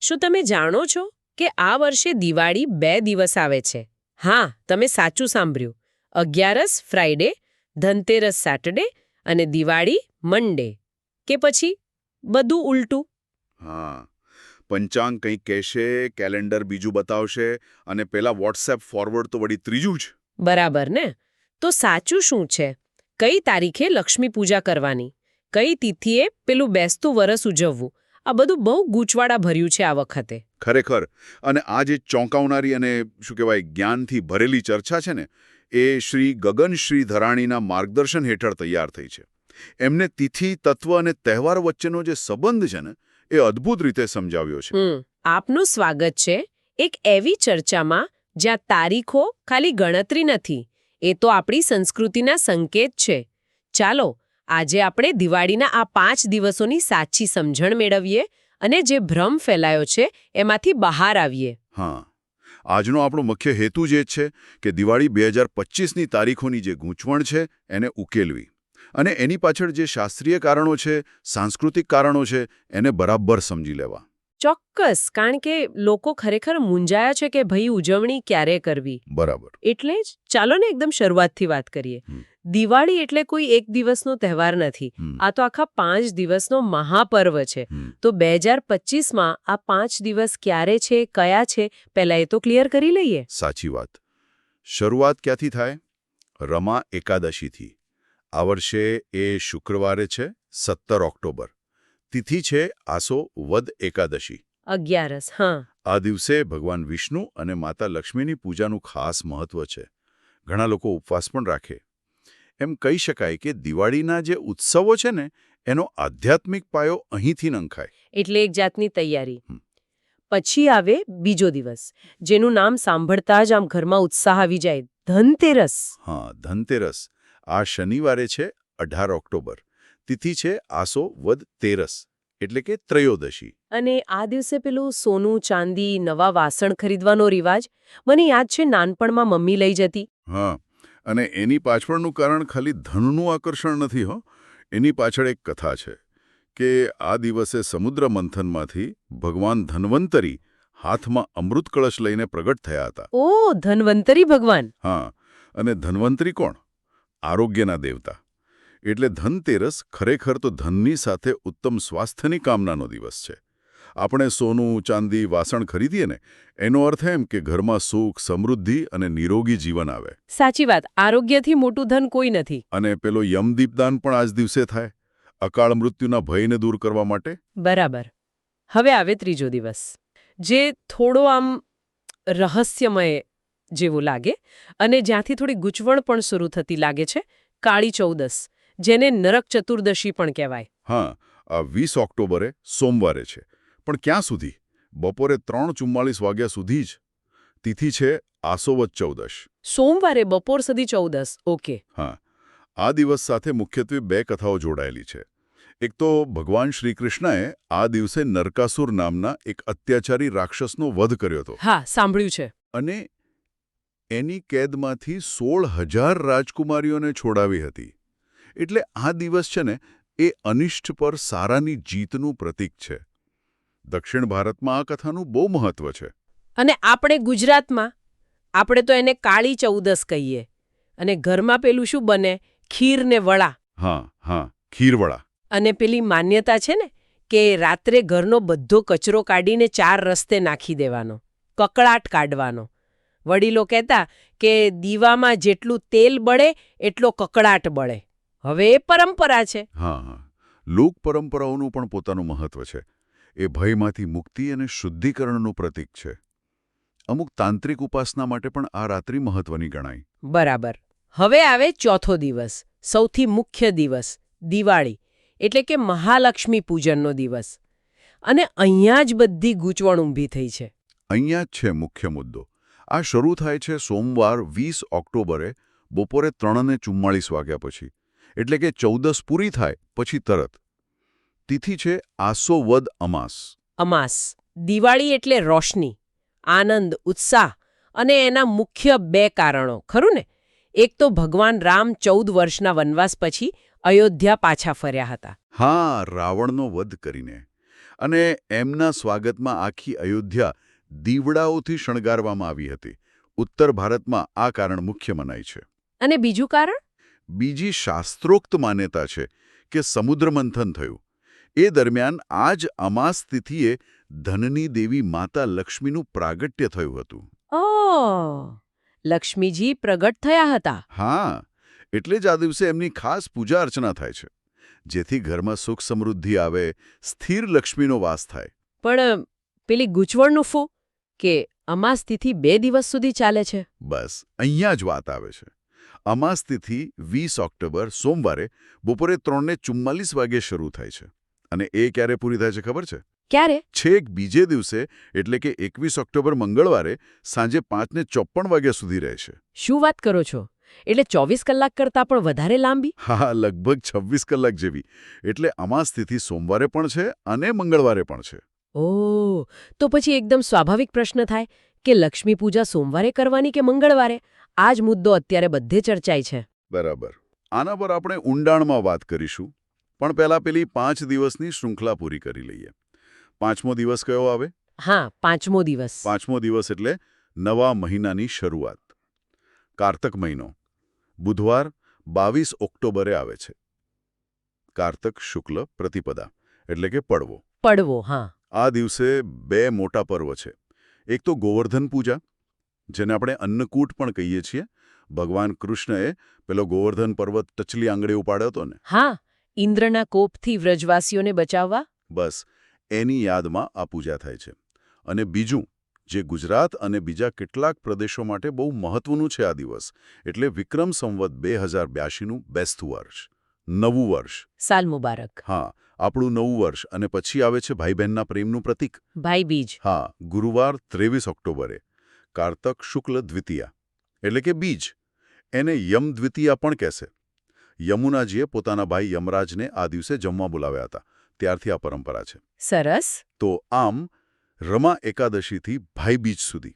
શું તમે જાણો છો કે આ વર્ષે દિવાળી બે દિવસ આવે છે? હા તમે સાચું સાંભળ્યું. અગિયારસ ફ્રાઈડે ધનતેરસ સેટરડે અને દિવાળી મંડે. કે પછી બધું ઉલટું? હા. પંચાંગ કંઈક કહેશે કેલેન્ડર બીજું બતાવશે અને પેલા વોટ્સએપ ફોરવર્ડ તો વળી ત્રીજું જ. બરાબર ને? તો સાચું શું છે? કઈ તારીખે લક્ષ્મી પૂજા કરવાની? કઈ તિથિએ પેલું બેસતું વરસ ઉજવવું? આ બધું બહુ ગૂંચવાડા ભર્યું છે આ વખતે. ખરેખર. અને આ જે ચોંકાવનારી અને શું કહેવાય જ્ઞાનથી ભરેલી ચર્ચા છે ને એ શ્રી ગગન શ્રી ધરાણીના માર્ગદર્શન હેઠળ તૈયાર થઈ છે. એમને તિથિ તત્વ અને તહેવાર વચ્ચેનો જે સંબંધ છે ને એ અદ્ભુત રીતે સમજાવ્યો છે. આપનું સ્વાગત છે એક એવી ચર્ચામાં જ્યાં તારીખો ખાલી ગણતરી નથી એ તો આપણી સંસ્કૃતિના સંકેત છે. ચાલો આજે આપણે દિવાળીના આ પાંચ દિવસોની સાચી સમજણ મેળવીએ અને જે ભ્રમ ફેલાયો છે એમાંથી બહાર આવીએ. હા. આજનો આપણો મુખ્ય હેતુ જ એ જ છે કે દિવાળી બે હજાર પચીસની તારીખોની જે ગૂંચવણ છે એને ઉકેલવી. અને એની પાછળ જે શાસ્ત્રીય કારણો છે સાંસ્કૃતિક કારણો છે એને બરાબર સમજી લેવા. ચોક્કસ કારણ કે લોકો ખરેખર મૂંઝાયા છે કે ભાઈ ઉજવણી ક્યારે કરવી. બરાબર. એટલે જ ચાલો ને એકદમ શરૂઆતથી વાત કરીએ. દિવાળી એટલે કોઈ એક દિવસનો તહેવાર નથી. આ તો આખા પાંચ દિવસનો મહાપર્વ છે. તો બે હજાર પચીસમાં આ પાંચ દિવસ ક્યારે છે કયા છે પહેલાં એ તો ક્લિયર કરી લઈએ. સાચી વાત. શરૂઆત ક્યાંથી થાય? રમા એકાદશીથી. આ વર્ષે એ શુક્રવારે છે સત્તર ઓક્ટોબર. તિથિ છે આસો વદ એકાદશી. અગિયારસ હા. આ દિવસે ભગવાન વિષ્ણુ અને માતા લક્ષ્મીની પૂજાનું ખાસ મહત્વ છે. ઘણા લોકો ઉપવાસ પણ રાખે. એમ કહી શકાય કે દિવાળીના જે ઉત્સવો છે ને એનો આધ્યાત્મિક પાયો અહીંથી નંખાય. એટલે એક જાતની તૈયારી. પછી આવે બીજો દિવસ જેનું નામ સાંભળતા જ આમ ઘરમાં ઉત્સાહ આવી જાય. ધનતેરસ. હા ધનતેરસ. આ શનિવારે છે અઢાર ઓક્ટોબર. તિથિ છે આસો વદ તેરસ એટલે કે ત્રયોદશી. અને આ દિવસે પેલું સોનું ચાંદી નવા વાસણ ખરીદવાનો રિવાજ? મને યાદ છે નાનપણમાં મમ્મી લઈ જતી. હા. અને એની પાછળનું કારણ ખાલી ધનનું આકર્ષણ નથી હો. એની પાછળ એક કથા છે કે આ દિવસે સમુદ્ર મંથનમાંથી ભગવાન ધન્વંતરી હાથમાં અમૃત કળશ લઈને પ્રગટ થયા હતા. ઓ ધન્વંતરી ભગવાન. હા અને ધન્વંતરી કોણ? આરોગ્યના દેવતા. એટલે ધનતેરસ ખરેખર તો ધનની સાથે ઉત્તમ સ્વાસ્થ્યની કામનાનો દિવસ છે. આપણે સોનું ચાંદી વાસણ ખરીદીએ ને એનો અર્થ એમ કે ઘરમાં સુખ સમૃદ્ધિ અને નિરોગી જીવન આવે. સાચી વાત. આરોગ્યથી મોટું ધન કોઈ નથી. અને પેલો યમદીપદાન પણ આજ દિવસે થાય. અકાળ મૃત્યુના ભયને દૂર કરવા માટે? બરાબર. હવે આવે ત્રીજો દિવસ. જે થોડો આમ રહસ્યમય જેવું લાગે અને જ્યાંથી થોડી ગૂંચવણ પણ શરૂ થતી લાગે છે કાળી ચૌદસ જેને નરક ચતુર્દશી પણ કહેવાય. હા વીસ ઓક્ટોબરે સોમવારે છે. પણ ક્યાં સુધી? બપોરે ત્રણ ચુમ્માળીસ વાગ્યા સુધી જ. તિથિ છે આસોવત ચૌદશ. સોમવારે બપોર સુધી ચૌદસ ઓકે. હા. આ દિવસ સાથે મુખ્યત્વે બે કથાઓ જોડાયેલી છે. એક તો ભગવાન શ્રીકૃષ્ણએ આ દિવસે નરકાસુર નામના એક અત્યાચારી રાક્ષસનો વધ કર્યો હતો. હા સાંભળ્યું છે. અને એની કેદમાંથી સોળ હજાર રાજકુમારીઓને છોડાવી હતી. એટલે આ દિવસ છે ને એ અનિષ્ટ પર સારાની જીતનું પ્રતીક છે. દક્ષિણ ભારતમાં આ કથાનું બહુ મહત્વ છે. અને આપણે ગુજરાતમાં આપણે તો એને કાળી ચૌદસ કહીએ. અને ઘરમાં પેલું શું બને? ખીર ને વડા. હા હા ખીરવડા અને પેલી માન્યતા છે ને કે રાત્રે ઘરનો બધો કચરો કાઢીને ચાર રસ્તે નાખી દેવાનો કકળાટ કાઢવાનો. વડીલો કહેતા કે દીવામાં જેટલું તેલ બળે એટલો કકળાટ બળે. હવે એ પરંપરા છે. હા હા. લોક પરંપરાઓનું પણ પોતાનું મહત્વ છે. એ ભયમાંથી મુક્તિ અને શુદ્ધિકરણનું પ્રતીક છે. અમુક તાંત્રિક ઉપાસના માટે પણ આ રાત્રિ મહત્વની ગણાય. બરાબર. હવે આવે ચોથો દિવસ સૌથી મુખ્ય દિવસ દિવાળી એટલે કે મહાલક્ષ્મી પૂજનનો દિવસ. અને અહીંયા જ બધી ગૂંચવણ ઊભી થઈ છે. અહીંયા જ છે મુખ્ય મુદ્દો. આ શરૂ થાય છે સોમવાર વીસ ઓક્ટોબરે બપોરે ત્રણને ચુમ્માળીસ વાગ્યા પછી. એટલે કે ચૌદસ પૂરી થાય પછી તરત. તિથિ છે આસો વદ અમાસ. અમાસ. દિવાળી એટલે રોશની આનંદ ઉત્સાહ અને એના મુખ્ય બે કારણો. ખરું ને? એક તો ભગવાન રામ ચૌદ વર્ષના વનવાસ પછી અયોધ્યા પાછા ફર્યા હતા. હા રાવણનો વધ કરીને. અને એમના સ્વાગતમાં આખી અયોધ્યા દીવડાઓથી શણગારવામાં આવી હતી. ઉત્તર ભારતમાં આ કારણ મુખ્ય મનાય છે. અને બીજું કારણ? બીજી શાસ્ત્રોક્ત માન્યતા છે કે સમુદ્ર મંથન થયું. એ દરમિયાન આ જ અમાસ તિથિએ ધનની દેવી માતા લક્ષ્મીનું પ્રાગટ્ય થયું હતું. ઓ લક્ષ્મીજી પ્રગટ થયા હતા. હા એટલે જ આ દિવસે એમની ખાસ પૂજા અર્ચના થાય છે. જેથી ઘરમાં સુખ સમૃદ્ધિ આવે સ્થિર લક્ષ્મીનો વાસ થાય. પણ પેલી ગૂંચવણનું ફૂ કે અમાસ તિથિ બે દિવસ સુધી ચાલે છે? બસ અહીંયા જ વાત આવે છે. અમાસ તિથિ વીસ ઓક્ટોબર સોમવારે બપોરે ત્રણને ચુમ્માલીસ વાગે શરૂ થાય છે. અને એ ક્યારે પૂરી થાય છે ખબર છે? ક્યારે? છેક બીજે દિવસે એટલે કે એકવીસ ઓક્ટોબર મંગળવારે સાંજે પાંચને ચોપ્પન વાગ્યા સુધી રહેશે શું વાત કરો છો? એટલે ચોવીસ કલાક કરતાં પણ વધારે લાંબી? હા લગભગ છવ્વીસ કલાક જેવી. એટલે આમાં સ્થિતિ સોમવારે પણ છે અને મંગળવારે પણ છે. ઓ તો પછી એકદમ સ્વાભાવિક પ્રશ્ન થાય કે લક્ષ્મી પૂજા સોમવારે કરવાની કે મંગળવારે? આ જ મુદ્દો અત્યારે બધે ચર્ચાય છે. બરાબર. આના પર આપણે ઊંડાણમાં વાત કરીશું. પણ પહેલા પેલી પાંચ દિવસની શૃંખલા પૂરી કરી લઈએ. પાંચમો દિવસ કયો આવે? હા પાંચમો દિવસ. પાંચમો દિવસ એટલે નવા મહિનાની શરૂઆત. કારતક મહિનો. બુધવાર બાવીસ ઓક્ટોબરે આવે છે. કાર્તક શુક્લ પ્રતિપદા એટલે કે પડવો. પડવો હા. આ દિવસે બે મોટા પર્વ છે. એક તો ગોવર્ધન પૂજા જેને આપણે અન્નકૂટ પણ કહીએ છીએ. ભગવાન કૃષ્ણએ પેલો ગોવર્ધન પર્વત ટચલી આંગળે ઉપાડ્યો હતો ને? હા ઇન્દ્રના કોપથી વ્રજવાસીઓને બચાવવા? બસ એની યાદમાં આ પૂજા થાય છે. અને બીજું જે ગુજરાત અને બીજા કેટલાક પ્રદેશો માટે બહુ મહત્વનું છે આ દિવસ એટલે વિક્રમ સંવત બે હજાર બ્યાસીનું બેસતું વર્ષ નવું વર્ષ. સાલ મુબારક. હા આપણું નવું વર્ષ અને પછી આવે છે ભાઈ બહેનના પ્રેમનું પ્રતીક. ભાઈ બીજ. હા ગુરુવાર ત્રેવીસ ઓક્ટોબરે કારતક શુક્લ દ્વિતીયા એટલે કે બીજ. એને યમ દ્વિતીયા પણ કહેશે. યમુનાજીએ પોતાના ભાઈ યમરાજને આ દિવસે જમવા બોલાવ્યા હતા. ત્યારથી આ પરંપરા છે. સરસ. તો આમ રમા એકાદશીથી ભાઈબીજ સુધી.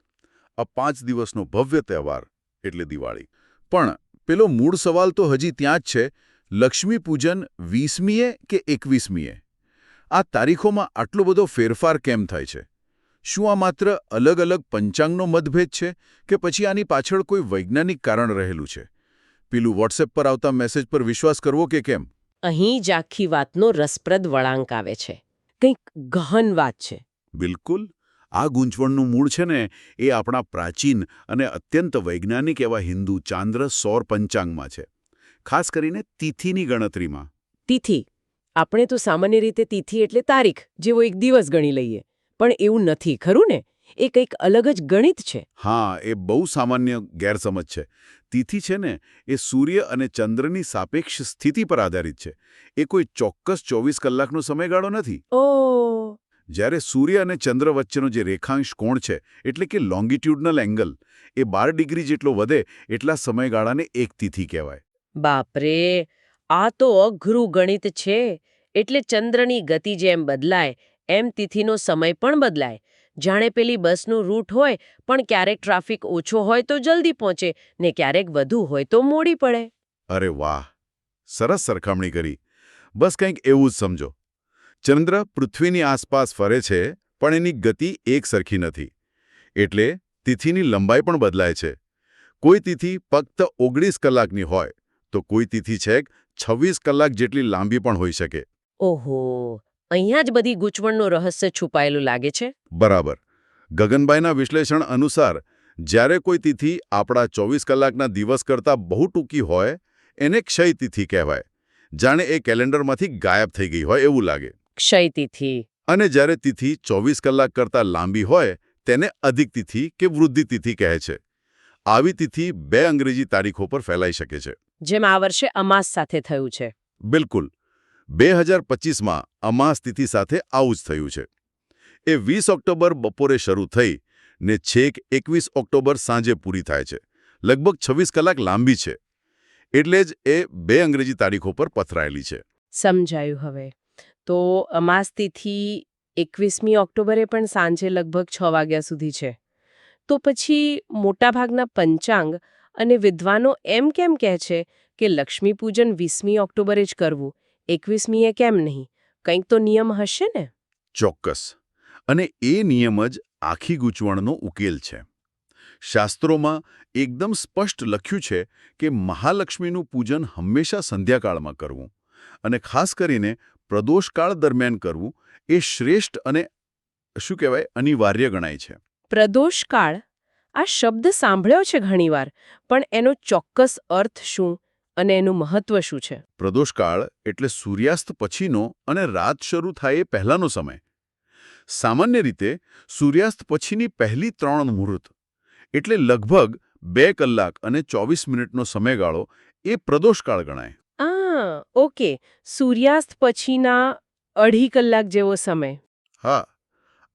આ પાંચ દિવસનો ભવ્ય તહેવાર એટલે દિવાળી. પણ પેલો મૂળ સવાલ તો હજી ત્યાં જ છે લક્ષ્મી પૂજન વીસમીએ કે એકવીસમીએ? આ તારીખોમાં આટલો બધો ફેરફાર કેમ થાય છે? શું આ માત્ર અલગ અલગ પંચાંગનો મતભેદ છે કે પછી આની પાછળ કોઈ વૈજ્ઞાનિક કારણ રહેલું છે? પેલું વોટ્સએપ પર આવતા મેસેજ પર વિશ્વાસ કરવો કે કેમ? અહીં જ આખી વાતનો રસપ્રદ વળાંક આવે છે. કંઈક ગહન વાત છે. બિલકુલ. આ ગૂંચવણનું મૂળ છે ને એ આપણા પ્રાચીન અને અત્યંત વૈજ્ઞાનિક એવા હિન્દુ ચાંદ્ર સૌર પંચાંગમાં છે. ખાસ કરીને તિથિની ગણતરીમાં. તિથિ. આપણે તો સામાન્ય રીતે તિથિ એટલે તારીખ જેવો એક દિવસ ગણી લઈએ. પણ એવું નથી ખરું ને? એ કંઈક અલગ જ ગણિત છે. હા એ બહુ સામાન્ય ગેરસમજ છે. તિથિ છે ને એ સૂર્ય અને ચંદ્રની સાપેક્ષ સ્થિતિ પર આધારિત છે. એ કોઈ ચોક્કસ ચોવીસ કલાકનો સમયગાળો નથી. ઓ. જ્યારે સૂર્ય અને ચંદ્ર વચ્ચેનો જે રેખાંશ કોણ છે એટલે કે લોંગિટ્યુડનલ એંગલ એ બાર ડિગ્રી જેટલો વધે એટલા સમયગાળાને એક તિથિ કહેવાય. બાપરે આ તો અઘરું ગણિત છે. એટલે ચંદ્રની ગતિ જેમ બદલાય એમ તિથિનો સમય પણ બદલાય. જાણે પેલી બસનું રૂટ હોય પણ ક્યારેક ટ્રાફિક ઓછો હોય તો જલ્દી પહોંચે ને ક્યારેક વધુ હોય તો મોડી પડે. અરે વાહ! સરસ સરખામણી કરી. બસ કંઈક એવું જ સમજો. ચંદ્ર પૃથ્વીની આસપાસ ફરે છે પણ એની ગતિ એક સરખી નથી. એટલે તિથિની લંબાઈ પણ બદલાય છે. કોઈ તિથિ ફક્ત ઓગણીસ કલાકની હોય તો કોઈ તિથિ છેક છવ્વીસ કલાક જેટલી લાંબી પણ હોઈ શકે. ઓહો! અહીંયા જ બધી ગૂંચવણનું રહસ્ય છુપાયેલું લાગે છે? બરાબર. ગગનભાઈના વિશ્લેષણ અનુસાર જ્યારે કોઈ તિથિ આપણા ચોવીસ કલાકના દિવસ કરતાં બહુ ટૂંકી હોય એને ક્ષય તિથિ કહેવાય. જાણે એ કેલેન્ડરમાંથી ગાયબ થઈ ગઈ હોય એવું લાગે. ક્ષય તિથિ. અને જ્યારે તિથિ ચોવીસ કલાક કરતાં લાંબી હોય તેને અધિક તિથિ કે વૃદ્ધિ તિથિ કહે છે. આવી તિથિ બે અંગ્રેજી તારીખો પર ફેલાઈ શકે છે. જેમ આ વર્ષે અમાસ સાથે થયું છે. બિલકુલ. બે હજાર પચીસમાં અમાસ તિથિ સાથે આવું જ થયું છે. એ વીસ ઓક્ટોબર બપોરે શરૂ થઈ ને છેક એકવીસ ઓક્ટોબર સાંજે પૂરી થાય છે. લગભગ છવ્વીસ કલાક લાંબી છે. એટલે જ એ બે અંગ્રેજી તારીખો પર પથરાયેલી છે. સમજાયું હવે. તો અમાસ તિથિ એકવીસમી ઓક્ટોબરે પણ સાંજે લગભગ છ વાગ્યા સુધી છે. તો પછી મોટાભાગના પંચાંગ અને વિદ્વાનો એમ કેમ કહે છે કે લક્ષ્મીપૂજન વીસમી ઓક્ટોબરે જ કરવું? એકવીસમીએ કેમ નહીં? કંઈક તો નિયમ હશે ને? ચોક્કસ. અને એ નિયમ જ આખી ગૂંચવણનો ઉકેલ છે. શાસ્ત્રોમાં એકદમ સ્પષ્ટ લખ્યું છે કે મહાલક્ષ્મીનું પૂજન હંમેશા સંધ્યાકાળમાં કરવું અને ખાસ કરીને પ્રદોષકાળ દરમિયાન કરવું એ શ્રેષ્ઠ અને શું કહેવાય? અનિવાર્ય ગણાય છે. પ્રદોષકાળ? આ શબ્દ સાંભળ્યો છે ઘણીવાર પણ એનો ચોક્કસ અર્થ શું? અને એનું મહત્વ શું છે? પ્રદોષકાળ એટલે સૂર્યાસ્ત પછીનો અને રાત શરૂ થાય એ પહેલાનો સમય. સામાન્ય રીતે સૂર્યાસ્ત પછીની પહેલી ત્રણ મુહૂર્ત એટલે લગભગ બે કલાક અને ચોવીસ મિનિટનો સમયગાળો એ પ્રદોષકાળ ગણાય. આ ઓકે. સૂર્યાસ્ત પછીના અઢી કલાક જેવો સમય. હા.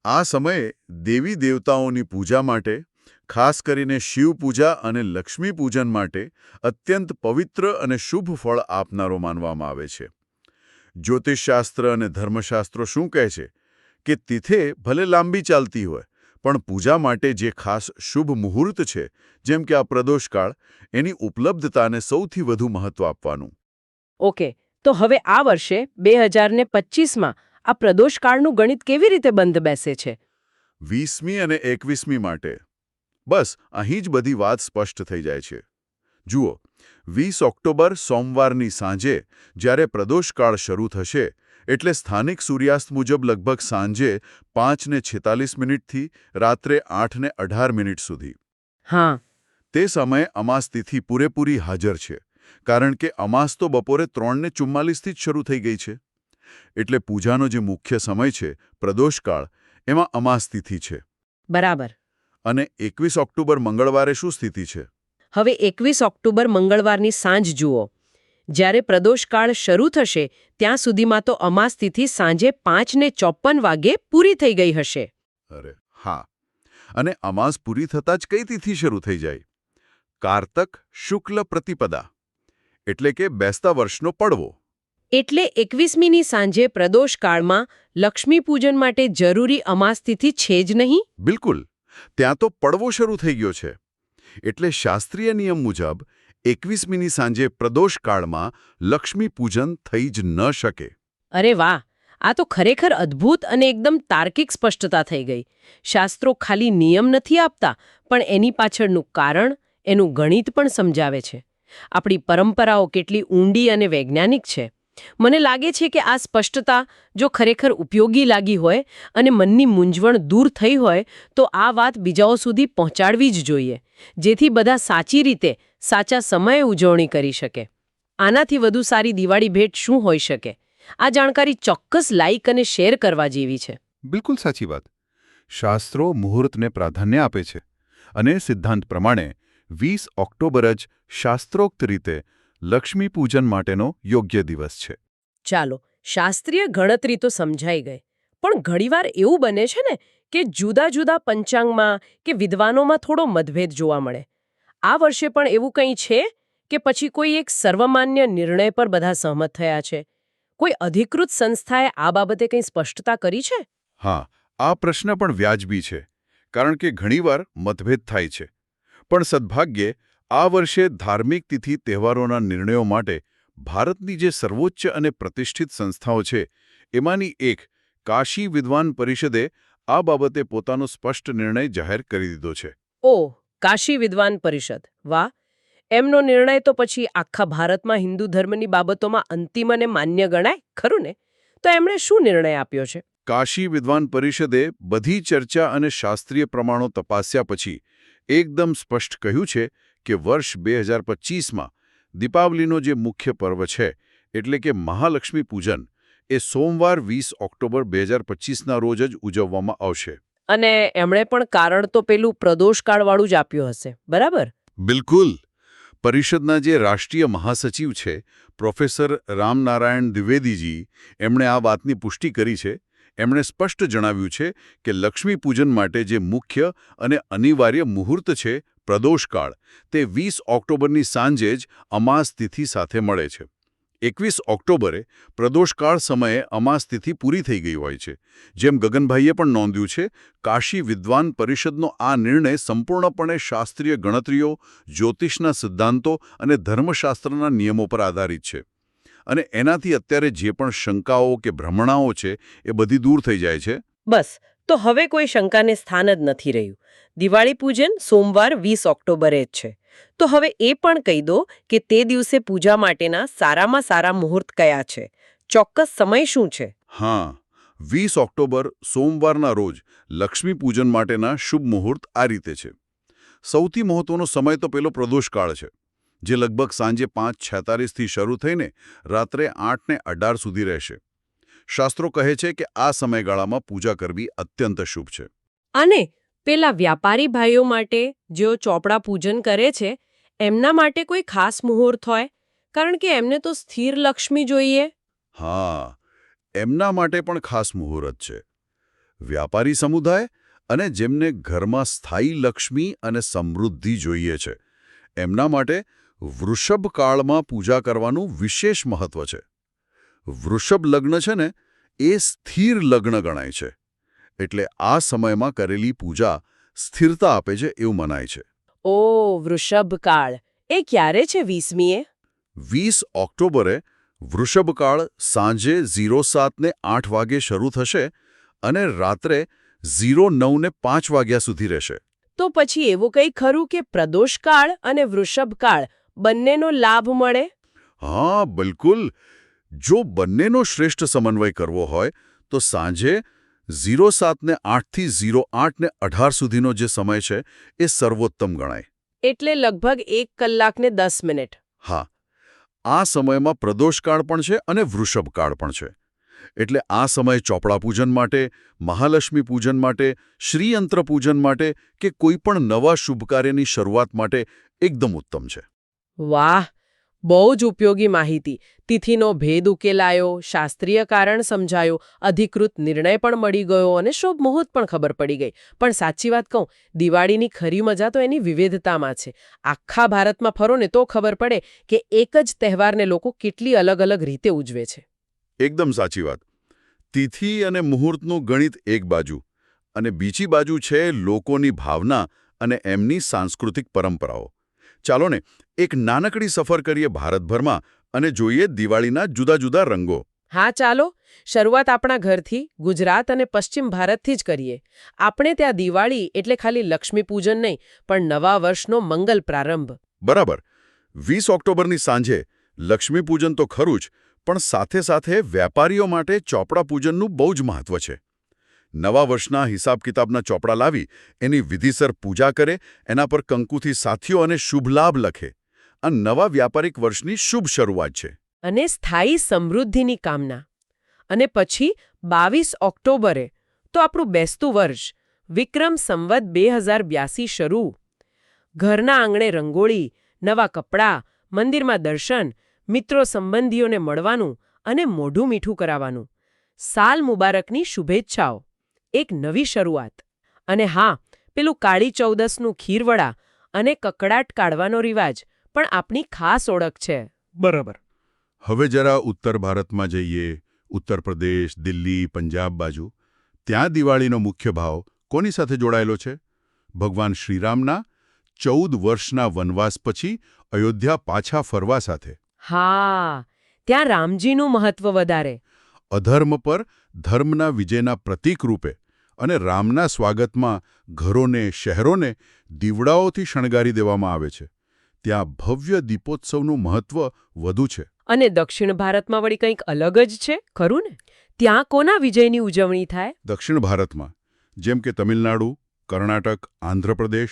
આ સમયે દેવી દેવતાઓની પૂજા માટે ખાસ કરીને શિવ પૂજા અને લક્ષ્મી પૂજન માટે અત્યંત પવિત્ર અને શુભ ફળ આપનારો માનવામાં આવે છે. જ્યોતિષશાસ્ત્ર અને ધર્મશાસ્ત્રો શું કહે છે? કે તિથે ભલે લાંબી ચાલતી હોય પણ પૂજા માટે જે ખાસ શુભ મુહૂર્ત છે જેમ કે આ પ્રદોષકાળ એની ઉપલબ્ધતાને સૌથી વધુ મહત્વ આપવાનું. ઓકે તો હવે આ વર્ષે બે હજારને પચીસમાં આ પ્રદોષકાળનું ગણિત કેવી રીતે બંધ બેસે છે? વીસમી અને એકવીસમી માટે બસ અહીં જ બધી વાત સ્પષ્ટ થઈ જાય છે. જુઓ વીસ ઓક્ટોબર સોમવારની સાંજે જ્યારે પ્રદોષકાળ શરૂ થશે એટલે સ્થાનિક સૂર્યાસ્ત મુજબ લગભગ સાંજે પાંચને છેતાલીસ મિનિટથી રાત્રે આઠને અઢાર મિનિટ સુધી. હા. તે સમયે અમાસ તિથિ પૂરેપૂરી હાજર છે કારણ કે અમાસ તો બપોરે ત્રણને ચુમ્માલીસથી જ શરૂ થઈ ગઈ છે. એટલે પૂજાનો જે મુખ્ય સમય છે પ્રદોષકાળ એમાં અમાસ તિથિ છે. બરાબર. અને એકવીસ ઓક્ટોબર મંગળવારે શું સ્થિતિ છે? હવે એકવીસ ઓક્ટોબર મંગળવારની સાંજ જુઓ. જ્યારે પ્રદોષકાળ શરૂ થશે ત્યાં સુધીમાં તો અમાસ તિથિ સાંજે પાંચને ચોપ્પન વાગે પૂરી થઈ ગઈ હશે. અરે હા. અને અમાસ પૂરી થતાં જ કઈ તિથિ શરૂ થઈ જાય? કારતક શુક્લ પ્રતિપદા. એટલે કે બેસતા વર્ષનો પડવો. એટલે એકવીસમીની સાંજે પ્રદોષકાળમાં લક્ષ્મી પૂજન માટે જરૂરી અમાસ તિથિ છે જ નહીં? બિલકુલ. ત્યાં તો પડવો શરૂ થઈ ગયો છે. એટલે શાસ્ત્રીય નિયમ મુજબ, એકવીસમીની સાંજે પ્રદોષકાળમાં લક્ષ્મી પૂજન થઈ જ ન શકે. અરે વાહ! આ તો ખરેખર અદ્ભુત અને એકદમ તાર્કિક સ્પષ્ટતા થઈ ગઈ. શાસ્ત્રો ખાલી નિયમ નથી આપતા, પણ એની પાછળનું કારણ, એનું ગણિત પણ સમજાવે છે. આપણી પરંપરાઓ કેટલી ઊંડી અને વૈજ્ઞાનિક છે. મને લાગે છે કે આ સ્પષ્ટતા જો ખરેખર ઉપયોગી લાગી હોય અને મનની મૂંઝવણ દૂર થઈ હોય, તો આ વાત બીજાઓ સુધી પહોંચાડવી જ જોઈએ, જેથી બધા સાચી રીતે સાચા સમયે ઉજવણી કરી શકે. આનાથી વધુ સારી દિવાળી ભેટ શું હોઈ શકે? આ જાણકારી ચોક્કસ લાઇક અને શેર કરવા જેવી છે. બિલકુલ સાચી વાત. શાસ્ત્રો મુહૂર્તને પ્રાધાન્ય આપે છે અને સિદ્ધાંત પ્રમાણે વીસ ઓક્ટોબર જ શાસ્ત્રોક્ત રીતે લક્ષ્મી પૂજન માટેનો યોગ્ય દિવસ છે. ચાલો શાસ્ત્રીય ગણતરી તો સમજાઈ ગઈ પણ ઘણીવાર એવું બને છે ને કે જુદા જુદા પંચાંગમાં કે વિદ્વાનોમાં થોડો મતભેદ જોવા મળે. આ વર્ષે પણ એવું કંઈ છે કે પછી કોઈ એક સર્વમાન્ય નિર્ણય પર બધા સહમત થયા છે? કોઈ અધિકૃત સંસ્થાએ આ બાબતે કંઈ સ્પષ્ટતા કરી છે? હા આ પ્રશ્ન પણ વ્યાજબી છે કારણ કે ઘણીવાર મતભેદ થાય છે. પણ સદભાગ્યે આ વર્ષે ધાર્મિક તિથિ તહેવારોના નિર્ણયો માટે ભારતની જે સર્વોચ્ચ અને પ્રતિષ્ઠિત સંસ્થાઓ છે એમાંની એક કાશી વિદ્વાન પરિષદે આ બાબતે પોતાનો સ્પષ્ટ નિર્ણય જાહેર કરી દીધો છે. ઓહ કાશી વિદ્વાન પરિષદ વાહ! એમનો નિર્ણય તો પછી આખા ભારતમાં હિન્દુ ધર્મની બાબતોમાં અંતિમ અને માન્ય ગણાય ખરું ને? તો એમણે શું નિર્ણય આપ્યો છે? કાશી વિદ્વાન પરિષદે બધી ચર્ચા અને શાસ્ત્રીય પ્રમાણો તપાસ્યા પછી એકદમ સ્પષ્ટ કહ્યું છે કે વર્ષ બે હજાર પચીસમાં દીપાવલીનો જે મુખ્ય પર્વ છે એટલે કે મહાલક્ષ્મી પૂજન એ સોમવાર વીસ ઓક્ટોબર બે હજાર પચીસના રોજ જ ઉજવવામાં આવશે. અને એમણે પણ કારણ તો પેલું પ્રદોષકાળવાળું જ આપ્યું હશે બરાબર? બિલકુલ. પરિષદના જે રાષ્ટ્રીય મહાસચિવ છે પ્રોફેસર રામનારાયણ દ્વિવેદીજી એમણે આ વાતની પુષ્ટિ કરી છે. એમણે સ્પષ્ટ જણાવ્યું છે કે લક્ષ્મી પૂજન માટે જે મુખ્ય અને અનિવાર્ય મુહૂર્ત છે પ્રદોષકાળ, તે વીસ ઓક્ટોબરની સાંજે જ અમાસ તિથિ સાથે મળે છે. એકવીસ ઓક્ટોબરે પ્રદોષકાળ સમયે અમાસ તિથિ પૂરી થઈ ગઈ હોય છે. જેમ ગગનભાઈએ પણ નોંધ્યું છે, કાશી વિદ્વાન પરિષદનો આ નિર્ણય સંપૂર્ણપણે શાસ્ત્રીય ગણતરીઓ, જ્યોતિષના સિદ્ધાંતો અને ધર્મશાસ્ત્રના નિયમો પર આધારિત છે. અને એનાથી અત્યારે જે પણ શંકાઓ કે ભ્રમણાઓ છે, એ બધી દૂર થઈ જાય છે? બસ તો હવે કોઈ શંકાને સ્થાન જ નથી રહ્યું. દિવાળી પૂજન સોમવાર વીસ ઓક્ટોબરે જ છે. તો હવે એ પણ કહી દો કે તે દિવસે પૂજા માટેના સારામાં સારા મુહૂર્ત કયા છે? ચોક્કસ સમય શું છે? હા, વીસ ઓક્ટોબર સોમવારના રોજ લક્ષ્મી પૂજન માટેના શુભ મુહૂર્ત આ રીતે છે. સૌથી મહત્વનો સમય તો પેલો પ્રદોષકાળ છે, જે લગભગ સાંજે પાંચ છેતાલીસથી શરૂ થઈને રાત્રે આઠને અઢાર સુધી રહેશે. શાસ્ત્રો કહે છે કે આ સમયગાળામાં પૂજા કરવી અત્યંત શુભ છે. અને પેલા વ્યાપારી ભાઈઓ માટે જેઓ ચોપડા પૂજન કરે છે એમના માટે કોઈ ખાસ મુહૂર્ત હોય? કારણ કે એમને તો સ્થિર લક્ષ્મી જોઈએ. હા એમના માટે પણ ખાસ મુહૂર્ત છે. વ્યાપારી સમુદાય અને જેમને ઘરમાં સ્થાયી લક્ષ્મી અને સમૃદ્ધિ જોઈએ છે. એમના માટે વૃષભ કાળમાં પૂજા કરવાનું વિશેષ મહત્વ છે. વૃષભ લગ્ન છે ને એ સ્થિર લગ્ન ગણાય છે. એટલે આ સમયમાં કરેલી પૂજા સ્થિરતા આપે છે એવું મનાય છે. ઓ વૃષભ કાળ એ ક્યારે છે વીસમીએ? વીસ ઓક્ટોબરે વૃષભકાળ સાંજે ઝીરો સાતને આઠ વાગે શરૂ થશે અને રાત્રે ઝીરો નવને પાંચ વાગ્યા સુધી રહેશે. તો પછી એવું કંઈ ખરું કે પ્રદોષકાળ અને વૃષભકાળ બંનેનો લાભ મળે? હા બિલકુલ. જો બંનેનો શ્રેષ્ઠ સમન્વય કરવો હોય તો સાંજે ઝીરો સાતને આઠથી ઝીરો આઠને અઢાર સુધીનો જે સમય છે એ સર્વોત્તમ ગણાય. એટલે લગભગ એક કલાકને દસ મિનિટ. હા. આ સમયમાં પ્રદોષકાળ પણ છે અને વૃષભકાળ પણ છે. એટલે આ સમય ચોપડા પૂજન માટે મહાલક્ષ્મી પૂજન માટે શ્રીયંત્ર પૂજન માટે કે કોઈ પણ નવા શુભ કાર્યની શરૂઆત માટે એકદમ ઉત્તમ છે. વાહ! બહુ જ ઉપયોગી માહિતી. તિથિનો ભેદ ઉકેલાયો, શાસ્ત્રીય કારણ સમજાયો, અધિકૃત નિર્ણય પણ મળી ગયો અને શુભ મુહૂર્ત પણ ખબર પડી ગઈ. પણ સાચી વાત કહું, દિવાળીની ખરી મજા તો એની વિવિધતામાં છે. આખા ભારતમાં ફરો ને તો ખબર પડે કે એક જ તહેવારને લોકો કેટલી અલગ અલગ રીતે ઉજવે છે. એકદમ સાચી વાત. તિથિ અને મુહૂર્તનું ગણિત એક બાજુ અને બીજી બાજુ છે લોકોની ભાવના અને એમની સાંસ્કૃતિક પરંપરાઓ. ચાલો ને એક નાનકડી સફર કરીએ ભારતભરમાં અને જોઈએ દિવાળીના જુદા જુદા રંગો. હા ચાલો. શરૂઆત આપણા ઘરથી ગુજરાત અને પશ્ચિમ ભારતથી જ કરીએ. આપણે ત્યાં દિવાળી એટલે ખાલી લક્ષ્મી પૂજન નહીં પણ નવા વર્ષનો મંગલ પ્રારંભ. બરાબર. વીસ ઓક્ટોબરની સાંજે લક્ષ્મી પૂજન તો ખરું જ પણ સાથે સાથે વેપારીઓ માટે ચોપડા પૂજનનું બહુ જ મહત્વ છે. નવા વર્ષના હિસાબ કિતાબના ચોપડા લાવી, એની વિધિસર પૂજા કરે, એના પર કંકુથી સાથીઓ અને શુભ લાભ લખે. આ નવા વ્યાપારિક વર્ષની શુભ શરૂઆત છે. અને સ્થાયી સમૃદ્ધિની કામના. અને પછી બાવીસ ઓક્ટોબરે, તો આપણું બેસતું વર્ષ, વિક્રમ સંવત બે હજાર બ્યાસી શરૂ. ઘરના આંગણે રંગોળી, નવા કપડાં, મંદિરમાં દર્શન, મિત્રો સંબંધીઓને મળવાનું અને મોઢું મીઠું કરાવવાનું. સાલ મુબારકની શુભેચ્છાઓ. એક નવી શરૂઆત. અને હા પેલું કાળી ચૌદસનું ખીરવડા અને કકડાટ કાઢવાનો રિવાજ પણ આપણી ખાસ ઓળખ છે. બરાબર. હવે જરા ઉત્તર ભારતમાં જઈએ ઉત્તર પ્રદેશ દિલ્હી પંજાબ બાજુ. ત્યાં દિવાળીનો મુખ્ય ભાવ કોની સાથે જોડાયેલો છે? ભગવાન શ્રીરામના ચૌદ વર્ષના વનવાસ પછી અયોધ્યા પાછા ફરવા સાથે. હા ત્યાં રામજીનું મહત્વ વધારે. અધર્મ પર ધર્મના વિજયના પ્રતીક રૂપે. અને રામના સ્વાગતમાં ઘરોને શહેરોને દીવડાઓથી શણગારી દેવામાં આવે છે. ત્યાં ભવ્ય દીપોત્સવનું મહત્વ વધુ છે. અને દક્ષિણ ભારતમાં વળી કંઈક અલગ જ છે? ખરું ને? ત્યાં કોના વિજયની ઉજવણી થાય? દક્ષિણ ભારતમાં જેમ કે તમિલનાડુ કર્ણાટક આંધ્રપ્રદેશ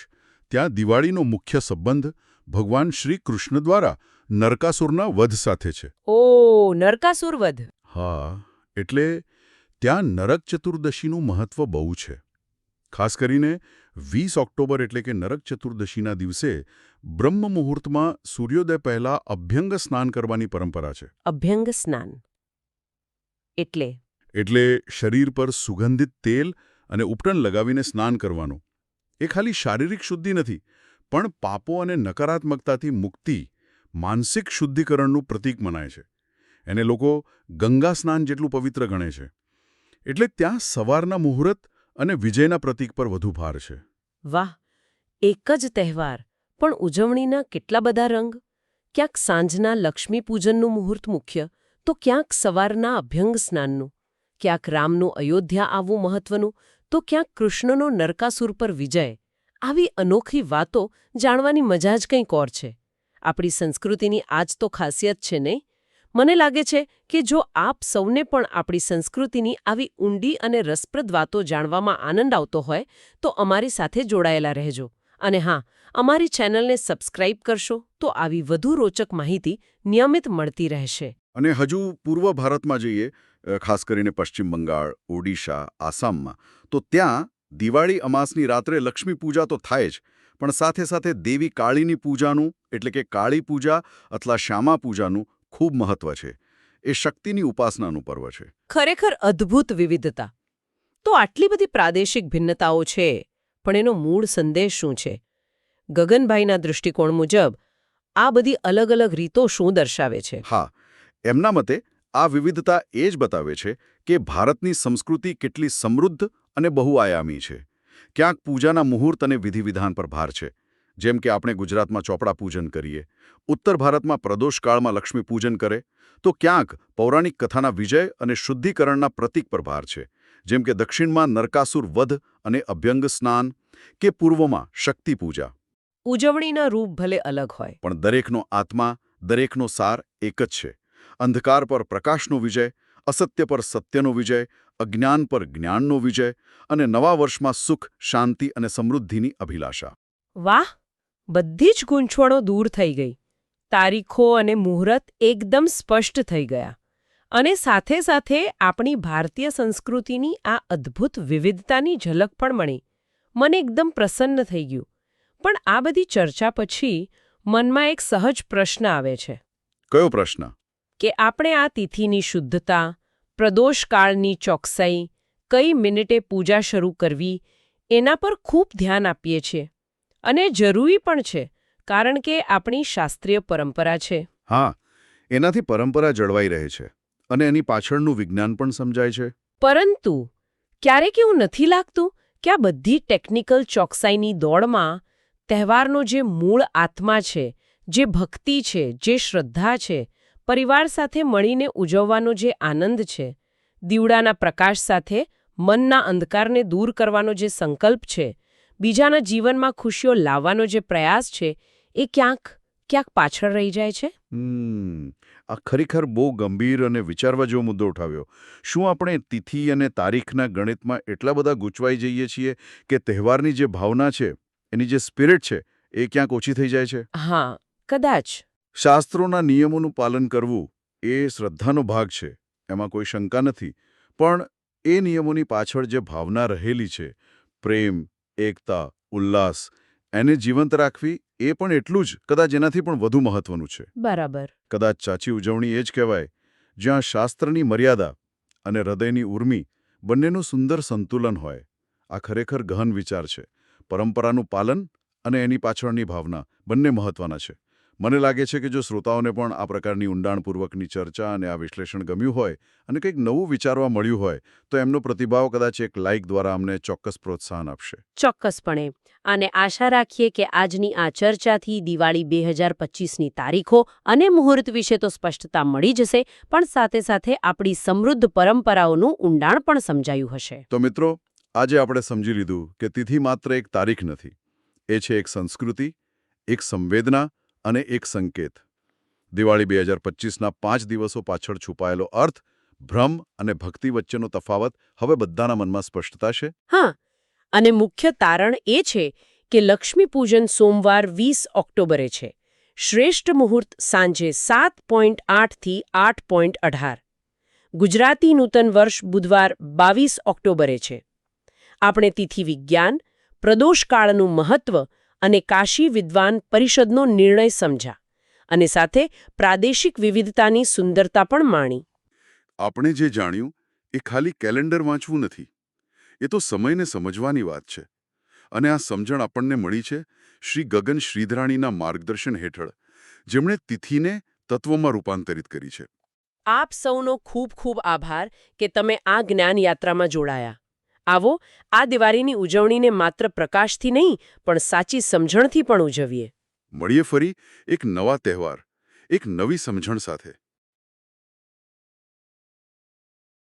ત્યાં દિવાળીનો મુખ્ય સંબંધ ભગવાન શ્રી કૃષ્ણ દ્વારા નરકાસુરના વધ સાથે છે. ઓ નરકાસુર વધ. હા એટલે ત્યાં નરક ચતુર્દશીનું મહત્વ બહુ છે. ખાસ કરીને વીસ ઓક્ટોબર એટલે કે નરક ચતુર્દશીના દિવસે બ્રહ્મ મુહૂર્તમાં સૂર્યોદય પહેલા અભ્યંગ સ્નાન કરવાની પરંપરા છે. અભ્યંગ સ્નાન. એટલે? એટલે શરીર પર સુગંધિત તેલ અને ઉપટન લગાવીને સ્નાન કરવાનું. એ ખાલી શારીરિક શુદ્ધિ નથી પણ પાપો અને નકારાત્મકતાથી મુક્તિ માનસિક શુદ્ધિકરણનું પ્રતીક મનાય છે. એને લોકો ગંગા સ્નાન જેટલું પવિત્ર ગણે છે. એટલે ત્યાં સવારના મુહૂર્ત અને વિજયના પ્રતીક પર વધુ ભાર છે. વાહ, એક જ તહેવાર, પણ ઉજવણીના કેટલા બધા રંગ? ક્યાંક સાંજના લક્ષ્મી પૂજનનું મુહૂર્ત મુખ્ય, તો ક્યાંક સવારના અભ્યંગ સ્નાનનું. ક્યાંક રામનું અયોધ્યા આવવું મહત્વનું, તો ક્યાંક કૃષ્ણનો નરકાસુર પર વિજય. આવી અનોખી વાતો જાણવાની મજા જ કંઈક ઓર છે. આપણી સંસ્કૃતિની આજ તો ખાસિયત છે, નહીં? મને લાગે છે કે જો આપ સૌને પણ આપણી સંસ્કૃતિની આવી ઊંડી અને રસપ્રદ વાતો જાણવામાં આનંદ આવતો હોય, તો અમારી સાથે જોડાયેલા રહેજો. અને હા, અમારી ચેનલને સબસ્ક્રાઇબ કરશો, તો આવી વધુ રોચક માહિતી નિયમિત મળતી રહેશે. અને હજુ પૂર્વ ભારતમાં જઈએ ખાસ કરીને પશ્ચિમ બંગાળ, ઓડિશા, આસામમાં, તો ત્યાં દિવાળી અમાસની રાત્રે લક્ષ્મી પૂજા તો થાય જ, પણ સાથે સાથે દેવી કાળીની પૂજાનું, એટલે કે કાળી પૂજા અથવા શ્યામા પૂજાનું ખૂબ મહત્વ છે. એ શક્તિની ઉપાસનાનું પર્વ છે. ખરેખર અદ્ભુત વિવિધતા. તો આટલી બધી પ્રાદેશિક ભિન્નતાઓ છે પણ એનો મૂળ સંદેશ શું છે? ગગનભાઈના દૃષ્ટિકોણ મુજબ આ બધી અલગ અલગ રીતો શું દર્શાવે છે? હા એમના મતે આ વિવિધતા એ જ બતાવે છે કે ભારતની સંસ્કૃતિ કેટલી સમૃદ્ધ અને બહુઆયામી છે. ક્યાંક પૂજાના મુહૂર્ત અને વિધિવિધાન પર ભાર છે. જેમ કે આપણે ગુજરાતમાં ચોપડા પૂજન કરીએ ઉત્તર ભારતમાં પ્રદોષકાળમાં લક્ષ્મી પૂજન કરે તો ક્યાંક પૌરાણિક કથાના વિજય અને શુદ્ધિકરણના પ્રતીક પર ભાર છે. જેમ કે દક્ષિણમાં નરકાસુર વધ અને અભ્યંગ સ્નાન કે પૂર્વમાં શક્તિ પૂજા. ઉજવણીના રૂપ ભલે અલગ હોય. પણ દરેકનો આત્મા દરેકનો સાર એક જ છે. અંધકાર પર પ્રકાશનો વિજય અસત્ય પર સત્યનો વિજય અજ્ઞાન પર જ્ઞાનનો વિજય અને નવા વર્ષમાં સુખ શાંતિ અને સમૃદ્ધિની અભિલાષા. વાહ! બધી જ ગૂંચવણો દૂર થઈ ગઈ. તારીખો અને મુહૂર્ત એકદમ સ્પષ્ટ થઈ ગયા અને સાથે સાથે આપણી ભારતીય સંસ્કૃતિની આ અદ્ભુત વિવિધતાની ઝલક પણ મળી. મને એકદમ પ્રસન્ન થઈ ગયું. પણ આ બધી ચર્ચા પછી મનમાં એક સહજ પ્રશ્ન આવે છે. કયો પ્રશ્ન? કે આપણે આ તિથિની શુદ્ધતા પ્રદોષકાળની ચોકસાઈ કઈ મિનિટે પૂજા શરૂ કરવી એના પર ખૂબ ધ્યાન આપીએ છીએ. અને જરૂરી પણ છે કારણ કે આપણી શાસ્ત્રીય પરંપરા છે. હા એનાથી પરંપરા જળવાઈ રહે છે અને એની પાછળનું વિજ્ઞાન પણ સમજાય છે. પરંતુ ક્યારેક એવું નથી લાગતું કે આ બધી ટેકનિકલ ચોકસાઈની દોડમાં તહેવારનો જે મૂળ આત્મા છે જે ભક્તિ છે જે શ્રદ્ધા છે પરિવાર સાથે મળીને ઉજવવાનો જે આનંદ છે દીવડાના પ્રકાશ સાથે મનના અંધકારને દૂર કરવાનો જે સંકલ્પ છે બીજાના જીવનમાં ખુશીઓ લાવવાનો જે પ્રયાસ છે એ ક્યાંક ક્યાંક પાછળ રહી જાય છે? આ ખરેખર બહુ ગંભીર અને વિચારવા જેવો મુદ્દો ઉઠાવ્યો. શું આપણે તિથિ અને તારીખના ગણિતમાં એટલા બધા ગૂંચવાઈ જઈએ છીએ કે તહેવારની જે ભાવના છે એની જે સ્પિરિટ છે એ ક્યાંક ઓછી થઈ જાય છે? હા કદાચ. શાસ્ત્રોના નિયમોનું પાલન કરવું એ શ્રદ્ધાનો ભાગ છે એમાં કોઈ શંકા નથી. પણ એ નિયમોની પાછળ જે ભાવના રહેલી છે પ્રેમ એકતા ઉલ્લાસ એને જીવંત રાખવી એ પણ એટલું જ કદાચ એનાથી પણ વધુ મહત્વનું છે. બરાબર. કદાચ ચાચી ઉજવણી એ જ કહેવાય જ્યાં શાસ્ત્રની મર્યાદા અને હૃદયની ઉર્મી બંનેનું સુંદર સંતુલન હોય. આ ખરેખર ગહન વિચાર છે. પરંપરાનું પાલન અને એની પાછળની ભાવના બંને મહત્વના છે. મને લાગે છે કે જો શ્રોતાઓને પણ આ પ્રકારની ઊંડાણપૂર્વકની ચર્ચા અને આ વિશ્લેષણ ગમ્યું હોય અને કંઈક નવું વિચારવા મળ્યું હોય તો એમનો પ્રતિભાવ કદાચ એક લાઇક દ્વારા અમને ચોક્કસ પ્રોત્સાહન આપશે. ચોક્કસપણે. અને આશા રાખીએ કે આજની આ ચર્ચાથી દિવાળી બે હજાર પચીસની તારીખો અને મુહૂર્ત વિશે તો સ્પષ્ટતા મળી જશે પણ સાથે સાથે આપણી સમૃદ્ધ પરંપરાઓનું ઊંડાણ પણ સમજાયું હશે. તો મિત્રો આજે આપણે સમજી લીધું કે તિથિ માત્ર એક તારીખ નથી. એ છે એક સંસ્કૃતિ એક સંવેદના અને એક સંકેત. દિવાળી બે હજાર પચીસના પાંચ દિવસો પાછળ છુપાયેલો અર્થ, ભ્રમ અને ભક્તિ વચ્ચેનો તફાવત હવે બધાના મનમાં સ્પષ્ટતા છે? હા, અને મુખ્ય તારણ એ છે કે લક્ષ્મી પૂજન સોમવાર વીસ ઓક્ટોબરે છે. શ્રેષ્ઠ મુહૂર્ત સાંજે સાત પોઈન્ટ આઠથી આઠ પોઈન્ટ અઢાર. ગુજરાતી નૂતન વર્ષ બુધવાર બાવીસ ઓક્ટોબરે છે. આપણે તિથિ વિજ્ઞાન, પ્રદોષકાળનું મહત્વ અને કાશી વિદ્વાન પરિષદનો નિર્ણય સમજ્યા અને સાથે પ્રાદેશિક વિવિધતાની સુંદરતા પણ માણી. આપણે જે જાણ્યું એ ખાલી કેલેન્ડર વાંચવું નથી. એ તો સમયને સમજવાની વાત છે. અને આ સમજણ આપણને મળી છે શ્રી ગગન શ્રીધરાણીના માર્ગદર્શન હેઠળ જેમણે તિથિને તત્વમાં રૂપાંતરિત કરી છે. આપ સૌનો ખૂબ ખૂબ આભાર કે તમે આ જ્ઞાન યાત્રામાં જોડાયા. આવો, આ દિવાળીની ઉજવણીને માત્ર પ્રકાશથી નહીં, પણ સાચી સમજણથી પણ ઉજવીએ. મળીએ ફરી એક નવા તહેવાર, એક નવી સમજણ સાથે.